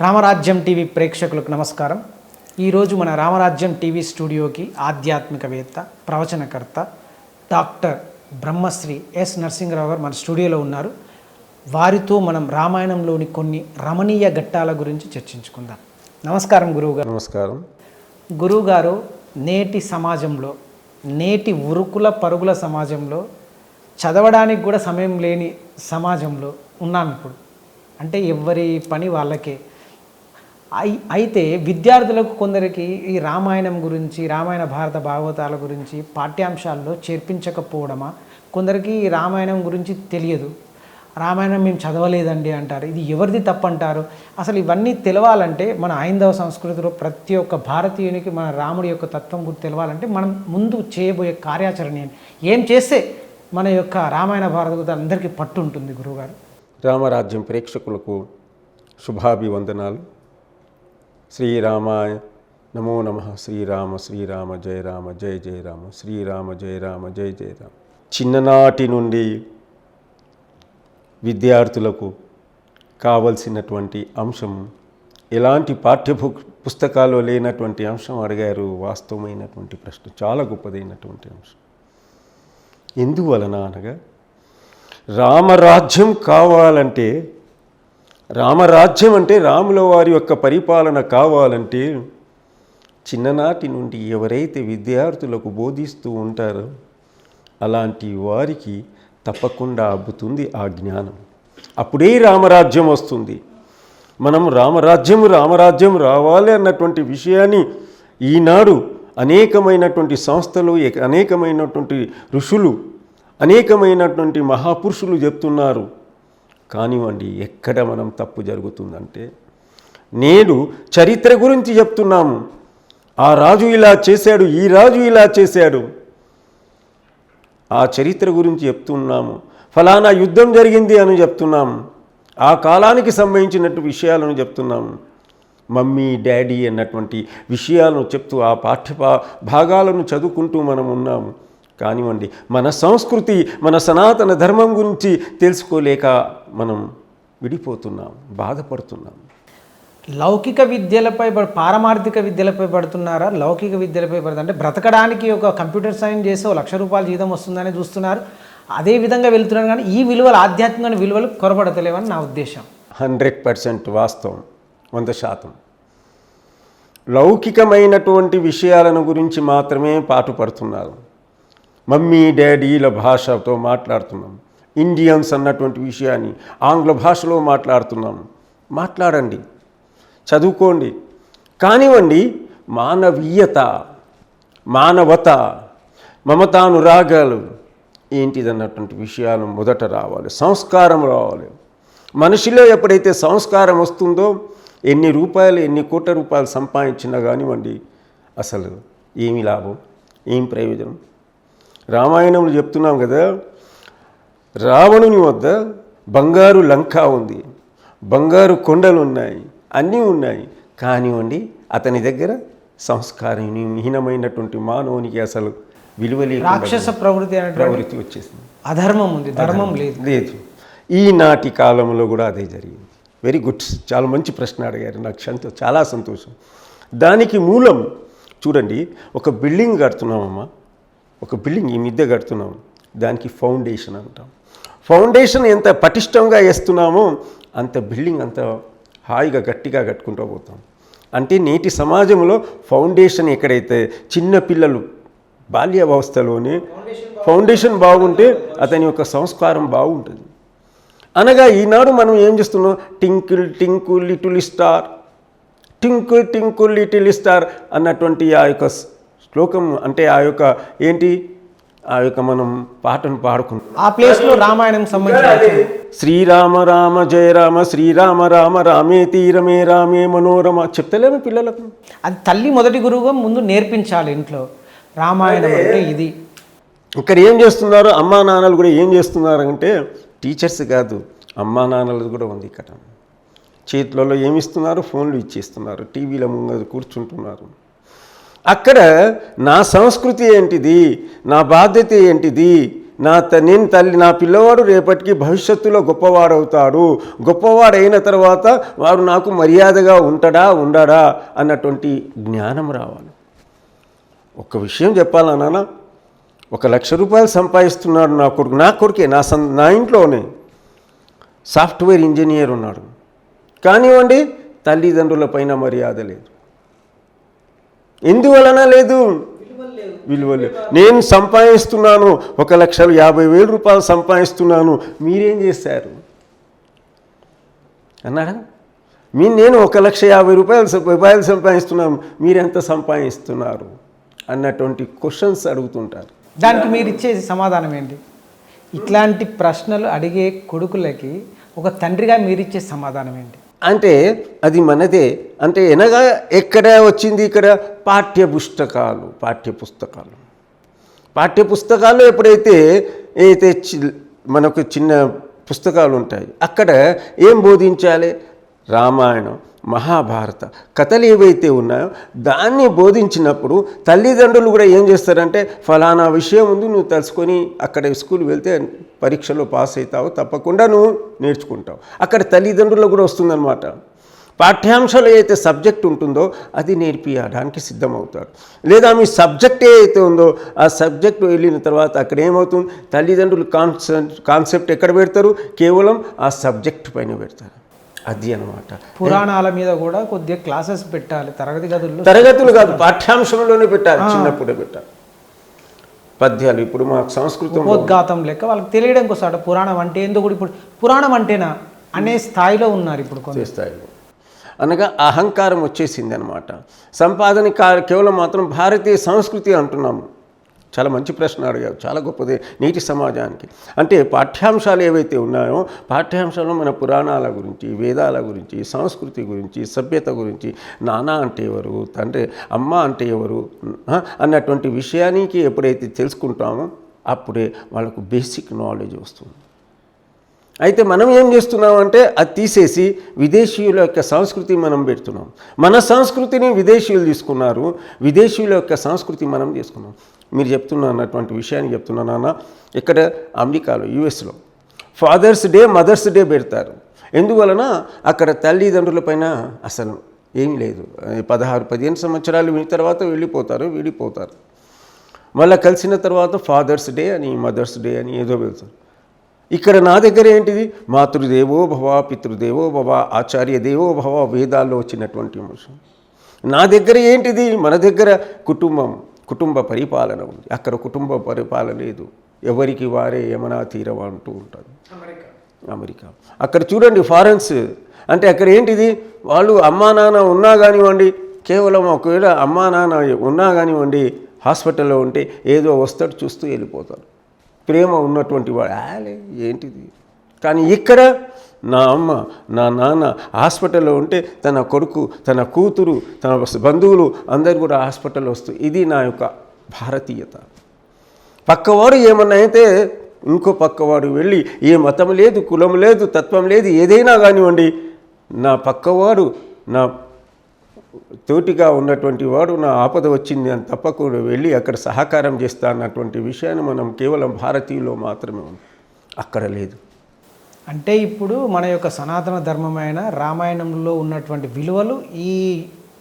రామరాజ్యం TV ప్రేక్షకులకు నమస్కారం. ఈరోజు మన రామరాజ్యం టీవీ స్టూడియోకి ఆధ్యాత్మికవేత్త ప్రవచనకర్త డాక్టర్ బ్రహ్మశ్రీ ఎస్ నరసింహరావు గారు మన స్టూడియోలో ఉన్నారు. వారితో మనం రామాయణంలోని కొన్ని రమణీయ ఘట్టాల గురించి చర్చించుకుందాం. నమస్కారం గురువుగారు. నమస్కారం. గురువుగారు నేటి సమాజంలో నేటి ఉరుకుల పరుగుల సమాజంలో చదవడానికి కూడా సమయం లేని సమాజంలో ఉన్నాం ఇప్పుడు. అంటే ఎవరి పని వాళ్ళకే. అయితే విద్యార్థులకు కొందరికి ఈ రామాయణం గురించి రామాయణ భారత భాగవతాల గురించి పాఠ్యాంశాల్లో చేర్పించకపోవడమా? కొందరికి ఈ రామాయణం గురించి తెలియదు. రామాయణం మేము చదవలేదండి అంటారు. ఇది ఎవరిది తప్పంటారు? అసలు ఇవన్నీ తెలవాలంటే మన హైందవ సంస్కృతిలో ప్రతి ఒక్క భారతీయునికి మన రాముడి యొక్క తత్వం గురించి తెలవాలంటే మనం ముందు చేయబోయే కార్యాచరణ ఏం చేస్తే మన యొక్క రామాయణ భారత అందరికీ పట్టు ఉంటుంది గురువుగారు? రామరాజ్యం ప్రేక్షకులకు శుభాభివందనాలు. శ్రీరామాయ నమో నమ. శ్రీరామ శ్రీరామ జయ రామ జయ జయ రామ. శ్రీరామ జయ రామ జయ జయ రామ. చిన్ననాటి నుండి విద్యార్థులకు కావలసినటువంటి అంశం ఎలాంటి పాఠ్యపు పుస్తకాల్లో లేనటువంటి అంశం అడిగారు వాస్తవమైనటువంటి ప్రశ్న చాలా గొప్పదైనటువంటి అంశం. ఎందువలన అనగా రామరాజ్యం కావాలంటే రామరాజ్యం అంటే రాముల వారి యొక్క పరిపాలన కావాలంటే చిన్ననాటి నుండి ఎవరైతే విద్యార్థులకు బోధిస్తూ ఉంటారో అలాంటి వారికి తప్పకుండా అబ్బుతుంది ఆ జ్ఞానం. అప్పుడే రామరాజ్యం వస్తుంది. మనం రామరాజ్యం రామరాజ్యం రావాలి అన్నటువంటి విషయాన్ని ఈనాడు అనేకమైనటువంటి సంస్థలు అనేకమైనటువంటి ఋషులు అనేకమైనటువంటి మహాపురుషులు చెప్తున్నారు. కానివ్వండి ఎక్కడ మనం తప్పు జరుగుతుందంటే నేడు చరిత్ర గురించి చెప్తున్నాము ఆ రాజు ఇలా చేశాడు ఈ రాజు ఇలా చేశాడు. ఆ చరిత్ర గురించి చెప్తున్నాము. ఫలానా యుద్ధం జరిగింది అని చెప్తున్నాము. ఆ కాలానికి సంబంధించినట్టు విషయాలను చెప్తున్నాము. మమ్మీ డాడీ అన్నటువంటి విషయాలను చెప్తూ ఆ పాఠ్య భాగాలను చదువుకుంటూ మనం ఉన్నాము. కానివ్వండి మన సంస్కృతి మన సనాతన ధర్మం గురించి తెలుసుకోలేక మనం విడిపోతున్నాం బాధపడుతున్నాం. లౌకిక విద్యలపై పారమార్థిక విద్యలపై పడుతున్నారా? లౌకిక విద్యలపై పడుతుంది అంటే బ్రతకడానికి ఒక కంప్యూటర్ సైన్స్ చేసి లక్ష రూపాయల జీతం వస్తుందని చూస్తున్నారు. అదే విధంగా వెళ్తున్నారు కానీ ఈ విలువలు ఆధ్యాత్మిక విలువలు కొరబడతలేవని నా ఉద్దేశం. హండ్రెడ్ పర్సెంట్ వాస్తవం. వంద శాతం. లౌకికమైనటువంటి విషయాలను గురించి మాత్రమే పాటుపడుతున్నారు. మమ్మీ డాడీల భాషతో మాట్లాడుతున్నాం. ఇండియన్స్ అన్నటువంటి విషయాన్ని ఆంగ్ల భాషలో మాట్లాడుతున్నాం మాట్లాడండి. చదువుకోండి. కానివ్వండి మానవీయత మానవత మమతానురాగాలు ఏంటిదన్నటువంటి విషయాలు మొదట రావాలి. సంస్కారం రావాలి. మనిషిలో ఎప్పుడైతే సంస్కారం వస్తుందో ఎన్ని రూపాయలు ఎన్ని కోట్ల రూపాయలు సంపాదించినా కానివ్వండి అసలు ఏమి లాభం? ఏం ప్రయోజనం? రామాయణంలో చెప్తున్నాం కదా రావణుని వద్ద బంగారు లంక ఉంది. బంగారు కొండలు ఉన్నాయి. అన్నీ ఉన్నాయి. కానివ్వండి అతని దగ్గర సంస్కారం హీనమైనటువంటి మానవునికి అసలు విలువ రాక్షస ప్రవృత్తి ప్రవృత్తి వచ్చేసింది. అధర్మం ఉంది. ధర్మం లేదు. లేదు. ఈనాటి కాలంలో కూడా అదే జరిగింది. వెరీ గుడ్ చాలా మంచి ప్రశ్న అడిగారు. నాకు సంతో చాలా సంతోషం. దానికి మూలం చూడండి. ఒక బిల్డింగ్ కడుతున్నామమ్మా. ఒక బిల్డింగ్ ఈ మిద్దె కడుతున్నాం. దానికి ఫౌండేషన్ అంటాం. ఫౌండేషన్ ఎంత పటిష్టంగా వేస్తున్నామో అంత బిల్డింగ్ అంత హాయిగా గట్టిగా కట్టుకుంటూ పోతాం. అంటే నేటి సమాజంలో ఫౌండేషన్ ఎక్కడైతే చిన్న పిల్లలు బాల్యావస్థలోనే ఫౌండేషన్ బాగుంటే అతని యొక్క సంస్కారం బాగుంటుంది. అనగా ఈనాడు మనం ఏం చేస్తున్నాం? Twinkle twinkle little star twinkle twinkle little star అన్నటువంటి ఆ యొక్క శ్లోకం అంటే ఆ యొక్క ఏంటి? ఆ యొక్క మనం పాటను పాడుకుంటాం. ఆ ప్లేస్లో రామాయణం సంబంధించిన శ్రీరామ రామ జయ రామ శ్రీరామ రామ రామే తీరమే రామే మనోరమ. చెప్తలేము పిల్లలకు. అది తల్లి మొదటి గురువుగా ముందు నేర్పించాలి ఇంట్లో. రామాయణం అంటే ఇది. ఇక్కడ ఏం చేస్తున్నారు? అమ్మా నాన్నలు కూడా ఏం చేస్తున్నారు అంటే టీచర్స్ కాదు అమ్మా నాన్నలు కూడా ఉంది ఇక్కడ. చేతులలో ఏమి ఇస్తున్నారు? ఫోన్లు ఇచ్చేస్తున్నారు. టీవీల ముందు కూర్చుంటున్నారు. అక్కడ నా సంస్కృతి ఏంటిది? నా బాధ్యత ఏంటిది? నా త నేను తల్లి నా పిల్లవాడు రేపటికి భవిష్యత్తులో గొప్పవాడవుతాడు. గొప్పవాడైన తర్వాత వాడు నాకు మర్యాదగా ఉంటాడా ఉండడా అన్నటువంటి జ్ఞానం రావాలి. ఒక విషయం చెప్పాలా నాన్న? ఒక లక్ష రూపాయలు సంపాదిస్తున్నాడు నా కొడుకు. నా కొడుకే నా సం నా ఇంట్లోనే సాఫ్ట్వేర్ ఇంజనీర్ ఉన్నాడు. కానివ్వండి తల్లిదండ్రుల పైన మర్యాద లేదు. ఎందువలన లేదు? విలువ లేదు నేను సంపాదిస్తున్నాను ఒక లక్ష యాభై వేల రూపాయలు సంపాదిస్తున్నాను. మీరేం చేశారు అన్నాడా? మీ నేను ఒక లక్ష యాభై రూపాయలు రూపాయలు సంపాదిస్తున్నాను. మీరెంత సంపాదిస్తున్నారు? అన్నటువంటి క్వశ్చన్స్ అడుగుతుంటారు. దానికి మీరు ఇచ్చే సమాధానం ఏంటి? ఇట్లాంటి ప్రశ్నలు అడిగే కొడుకులకి ఒక తండ్రిగా మీరు ఇచ్చే సమాధానం ఏంటి? అంటే అది మనదే. అంటే ఎనగా ఎక్కడ వచ్చింది ఇక్కడ? పాఠ్య పుస్తకాలు పాఠ్య పుస్తకాలు పాఠ్య ఎప్పుడైతే అయితే చి- మనకు చిన్న పుస్తకాలు ఉంటాయి అక్కడ ఏం బోధించాలి? రామాయణం. మహాభారత. కథలు ఏవైతే ఉన్నాయో దాన్ని బోధించినప్పుడు తల్లిదండ్రులు కూడా ఏం చేస్తారంటే ఫలానా విషయం ఉంది నువ్వు తెలుసుకొని అక్కడ స్కూల్ వెళ్తే పరీక్షలో పాస్ అవుతావు తప్పకుండా నువ్వు నేర్చుకుంటావు. అక్కడ తల్లిదండ్రులకు కూడా వస్తుందన్నమాట. పాఠ్యాంశాలు ఏదైతే సబ్జెక్ట్ ఉంటుందో అది నేర్పించడానికి సిద్ధమవుతాడు లేదా మీ సబ్జెక్ట్ ఏదైతే ఉందో ఆ సబ్జెక్ట్ వెళ్ళిన తర్వాత అక్కడ ఏమవుతుంది? తల్లిదండ్రులు కాన్సెప్ట్ ఎక్కడ పెడతారు? కేవలం ఆ సబ్జెక్ట్ పైన పెడతారు. అది అనమాట పురాణాల మీద కూడా కొద్దిగా క్లాసెస్ పెట్టాలి. తరగతి గదుల్లో తరగతులు కాదు పాఠ్యాంశంలోనే పెట్టాలి చిన్నప్పుడే పెట్టాలి. పద్యాలు ఇప్పుడు మాకు సంస్కృతం ఉపోద్ఘాతం లెక్క వాళ్ళకి తెలియడం కోసం పురాణం అంటే ఏందో కూడా ఇప్పుడు పురాణం అంటేనా? అనే స్థాయిలో ఉన్నారు ఇప్పుడు కొంత చేస్తాయి అనగా అహంకారం వచ్చేసింది అనమాట సంపాదన కేవలం మాత్రం భారతీయ సంస్కృతి అంటున్నాము. చాలా మంచి ప్రశ్న అడిగారు చాలా గొప్పది నీటి సమాజానికి. అంటే పాఠ్యాంశాలు ఏవైతే ఉన్నాయో పాఠ్యాంశాలు మన పురాణాల గురించి వేదాల గురించి సంస్కృతి గురించి సభ్యత గురించి నాన్న అంటే ఎవరు తండ్రి అమ్మ అంటే ఎవరు అన్నటువంటి విషయానికి ఎప్పుడైతే తెలుసుకుంటామో అప్పుడే వాళ్ళకు బేసిక్ నాలెడ్జ్ వస్తుంది. అయితే మనం ఏం చేస్తున్నామంటే అది తీసేసి విదేశీయుల యొక్క సంస్కృతి మనం పెడుతున్నాం. మన సంస్కృతిని విదేశీయులు తీసుకున్నారు విదేశీయుల యొక్క సంస్కృతి మనం తీసుకున్నాం మీరు చెప్తున్నా అన్నటువంటి విషయాన్ని చెప్తున్నా నాన్న. ఇక్కడ అమెరికాలో యుఎస్లో. ఫాదర్స్ డే మదర్స్ డే పెడతారు. ఎందువలన? అక్కడ తల్లిదండ్రుల పైన అసలు ఏం లేదు. పదహారు పదిహేను సంవత్సరాలు విని తర్వాత వెళ్ళిపోతారు విడిపోతారు. మళ్ళీ కలిసిన తర్వాత ఫాదర్స్ డే అని మదర్స్ డే అని ఏదో వెళ్తారు ఇక్కడ నా దగ్గర ఏంటిది? మాతృదేవో భవ పితృదేవో భవ ఆచార్య దేవో భవ వేదాల్లో వచ్చినటువంటి అంశం నా దగ్గర ఏంటిది? మన దగ్గర కుటుంబం. కుటుంబ పరిపాలన ఉంది. అక్కడ కుటుంబ పరిపాలన లేదు. ఎవరికి వారే యమనా తీరం అంటూ ఉంటారు. అమెరికా. అక్కడ చూడండి ఫారెన్స్. అంటే అక్కడ ఏంటిది? వాళ్ళు అమ్మా నాన్న ఉన్నా కానివ్వండి కేవలం ఒకవేళ అమ్మా నాన్న ఉన్నా కానివ్వండి హాస్పిటల్లో ఉంటే ఏదో వస్తాడు చూస్తూ వెళ్ళిపోతారు. ప్రేమ ఉన్నటువంటి వాడు ఆలే ఏంటిది? కానీ ఇక్కడ నా అమ్మ నా నాన్న హాస్పిటల్లో ఉంటే తన కొడుకు తన కూతురు తన బంధువులు అందరు కూడా హాస్పిటల్లో వస్తూ ఇది నా యొక్క భారతీయత. పక్కవాడు ఏమన్నా అయితే ఇంకో పక్కవాడు వెళ్ళి ఏ మతం లేదు కులం లేదు తత్వం లేదు ఏదైనా కానివ్వండి నా పక్కవాడు నా తోటిగా ఉన్నటువంటి వాడు నా ఆపద వచ్చింది అని తప్పకుండా వెళ్ళి అక్కడ సహకారం చేస్తా అన్నటువంటి విషయాన్ని మనం కేవలం భారతీయులో మాత్రమే ఉంది. అక్కడ లేదు. అంటే ఇప్పుడు మన యొక్క సనాతన ధర్మమైన రామాయణంలో ఉన్నటువంటి విలువలు ఈ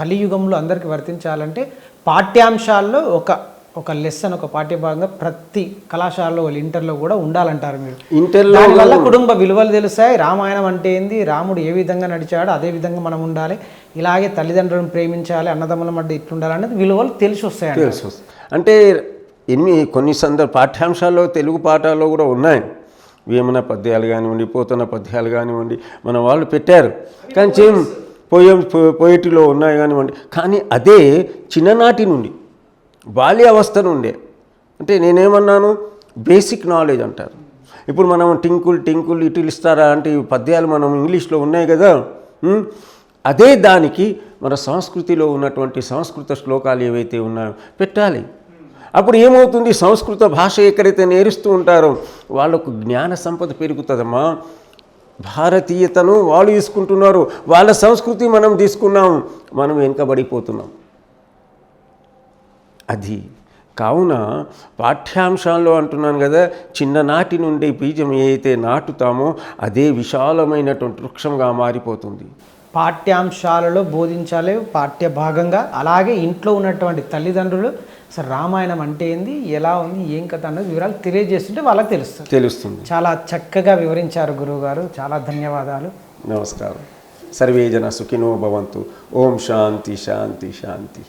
కలియుగంలో అందరికీ వర్తించాలంటే పాఠ్యాంశాల్లో ఒక ఒక లెసన్ ఒక పాఠ్యభాగంగా ప్రతి కళాశాలలో వాళ్ళు ఇంటర్లో కూడా ఉండాలంటారు మీరు. ఇంటర్లో దానివల్ల కుటుంబ విలువలు తెలుస్తాయి రామాయణం అంటే ఏంది రాముడు ఏ విధంగా నడిచాడో అదే విధంగా మనం ఉండాలి ఇలాగే తల్లిదండ్రులను ప్రేమించాలి అన్నదమ్ముల మధ్య ఇట్లుండాలి అనేది విలువలు తెలిసి వస్తుంది. అంటే ఎన్ని కొన్ని సందర్భ పాఠ్యాంశాల్లో తెలుగు పాఠాల్లో కూడా ఉన్నాయి. వేమన పద్యాలు కానివ్వండి పోతన పద్యాలు కానివ్వండి మన వాళ్ళు పెట్టారు. కానీ చేం పోయం పోయిటిలో ఉన్నాయి కానివ్వండి. కానీ అదే చిన్ననాటి నుండి బాల్యావస్థ నుండే. అంటే నేనేమన్నాను? బేసిక్ నాలెడ్జ్ అంటారు. ఇప్పుడు మనం టింకుల్ టింకుల్ ఇటులు ఇస్తారా అంటే పద్యాలు మనం ఇంగ్లీష్లో ఉన్నాయి కదా? అదే దానికి మన సంస్కృతిలో ఉన్నటువంటి సంస్కృత శ్లోకాలు ఏవైతే ఉన్నాయో పెట్టాలి. అప్పుడు ఏమవుతుంది? సంస్కృత భాష ఎక్కడైతే నేరుస్తూ ఉంటారో వాళ్ళకు జ్ఞాన సంపద పెరుగుతుందమ్మా. భారతీయతను వాళ్ళు తీసుకుంటున్నారు. వాళ్ళ సంస్కృతి మనం తీసుకున్నాం. మనం వెనుకబడిపోతున్నాం. అది కావున పాఠ్యాంశాల్లో అంటున్నాను కదా చిన్ననాటి నుండి బీజం ఏదైతే నాటుతామో అదే విశాలమైనటువంటి వృక్షంగా మారిపోతుంది. పాఠ్యాంశాలలో బోధించాలి పాఠ్య భాగంగా అలాగే ఇంట్లో ఉన్నటువంటి తల్లిదండ్రులు అసలు రామాయణం అంటే ఏంది? ఎలా ఉంది? ఏం కథ అన్నది వివరాలు తెలియజేస్తుంటే వాళ్ళకి తెలుస్తుంది. తెలుస్తుంది. చాలా చక్కగా వివరించారు గురువు గారు చాలా ధన్యవాదాలు. నమస్కారం. సర్వే జన సుఖినో భవంతు. ఓం శాంతి శాంతి శాంతి.